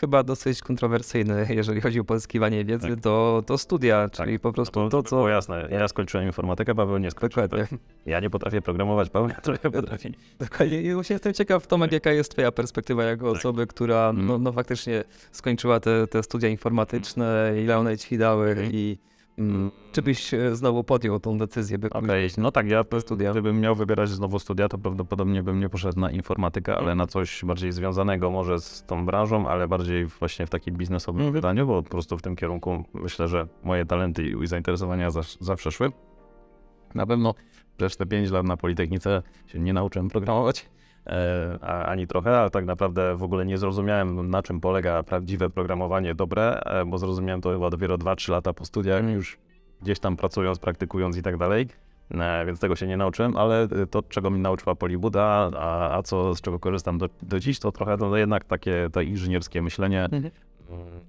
chyba dosyć kontrowersyjny, jeżeli chodzi o pozyskiwanie wiedzy, Tak. to, to studia, czyli po prostu No to, to, co... było jasne. Ja skończyłem informatykę, Paweł nie skończył. Dokładnie. Ja nie potrafię programować, Paweł trochę potrafi. Dokładnie. I właśnie jestem ciekaw, Tomek, jaka jest twoja perspektywa jako Tak. osoby, która no, Mhm. no faktycznie skończyła te, te studia informatyczne, ile one ci dały i mm, czy byś e, znowu podjął tą decyzję, by Okej, no tak, ja studia. gdybym miał wybierać znowu studia, to prawdopodobnie bym nie poszedł na informatykę, ale na coś bardziej związanego może z tą branżą, ale bardziej właśnie w takim biznesowym Mhm. wydaniu, bo po prostu w tym kierunku myślę, że moje talenty i zainteresowania zawsze szły. Na pewno przez te 5 lat na Politechnice się nie nauczyłem programować. E, ani trochę, ale tak naprawdę w ogóle nie zrozumiałem, na czym polega prawdziwe programowanie dobre, e, bo zrozumiałem to chyba dopiero 2-3 lata po studiach, już gdzieś tam pracując, praktykując i tak dalej. E, więc tego się nie nauczyłem, ale to, czego mi nauczyła Polibuda, a, a co, z czego korzystam do, do dziś, to trochę to jednak takie to inżynierskie myślenie Mhm.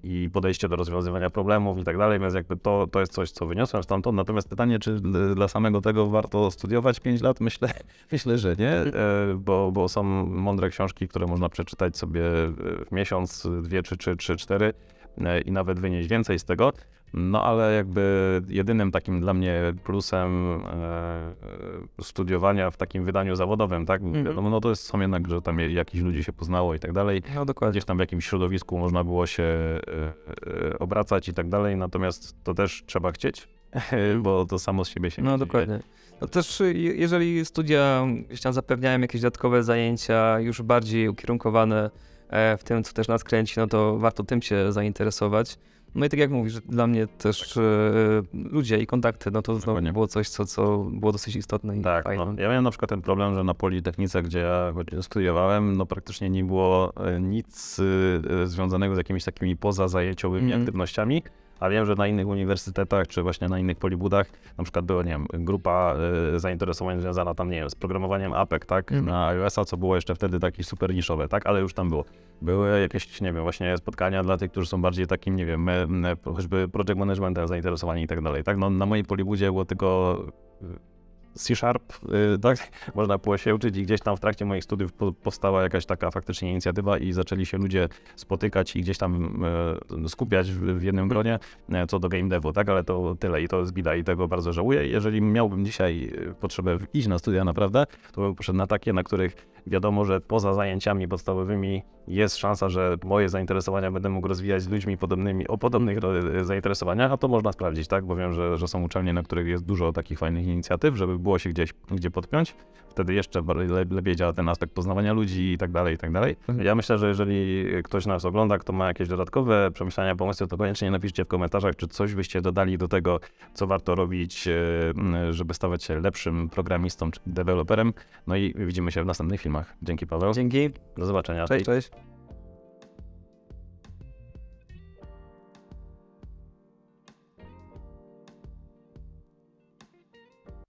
I podejście do rozwiązywania problemów i tak dalej, więc jakby to, to jest coś, co wyniosłem stamtąd. Natomiast pytanie, czy dla samego tego warto studiować 5 lat? Myślę, myślę że nie, e, bo, bo są mądre książki, które można przeczytać sobie e, w miesiąc, dwie, czy trzy, trzy, cztery e, i nawet wynieść więcej z tego. No ale jakby jedynym takim dla mnie plusem e, studiowania w takim wydaniu zawodowym, tak? Mhm. Wiadomo, no to jest są jednak, że tam jakichś ludzi się poznało i tak dalej. No dokładnie. Gdzieś tam w jakimś środowisku można było się e, e, obracać i tak dalej, natomiast to też trzeba chcieć, bo to samo z siebie się nie No dzieje. dokładnie. No też y, je- jeżeli studia gdzieś tam zapewniają jakieś dodatkowe zajęcia już bardziej ukierunkowane e, w tym, co też nas kręci, no to warto tym się zainteresować. No i tak jak mówisz, dla mnie też e, ludzie i kontakty, no to znowu Dokładnie. było coś, co, co było dosyć istotne i Tak, fajne. no, ja miałem na przykład ten problem, że na Politechnice, gdzie ja studiowałem, no praktycznie nie było e, nic e, związanego z jakimiś takimi pozazajęciowymi Mhm. aktywnościami, a wiem, że na innych uniwersytetach, czy właśnie na innych polibudach, na przykład była, nie wiem, grupa e, zainteresowań związana tam, nie wiem, z programowaniem APEK, tak, Mhm. na iOS-a, co było jeszcze wtedy takie super niszowe, tak, ale już tam było. Były jakieś, nie wiem, właśnie spotkania dla tych, którzy są bardziej takim, nie wiem, choćby project managementem zainteresowani i tak dalej, tak, no na mojej polibudzie było tylko C-Sharp, y, tak? Można było się uczyć i gdzieś tam w trakcie moich studiów po, powstała jakaś taka faktycznie inicjatywa i zaczęli się ludzie spotykać i gdzieś tam e, skupiać w, jednym gronie e, co do game devu, tak? Ale to tyle i to jest bida i tego bardzo żałuję. Jeżeli miałbym dzisiaj potrzebę iść na studia naprawdę, to bym poszedł na takie, na których wiadomo, że poza zajęciami podstawowymi jest szansa, że moje zainteresowania będę mógł rozwijać z ludźmi podobnymi, o podobnych zainteresowaniach, a to można sprawdzić, tak? Bo wiem, że, że są uczelnie, na których jest dużo takich fajnych inicjatyw, żeby było się gdzieś, gdzie podpiąć. Wtedy jeszcze lepiej działa ten aspekt poznawania ludzi i tak dalej, i tak dalej. Ja myślę, że jeżeli ktoś nas ogląda, kto ma jakieś dodatkowe przemyślenia, pomysły, to koniecznie napiszcie w komentarzach, czy coś byście dodali do tego, co warto robić, e, żeby stawać się lepszym programistą czy deweloperem. No i widzimy się w następnych filmach. Dzięki Paweł. Dzięki, Do zobaczenia. cześć, cześć.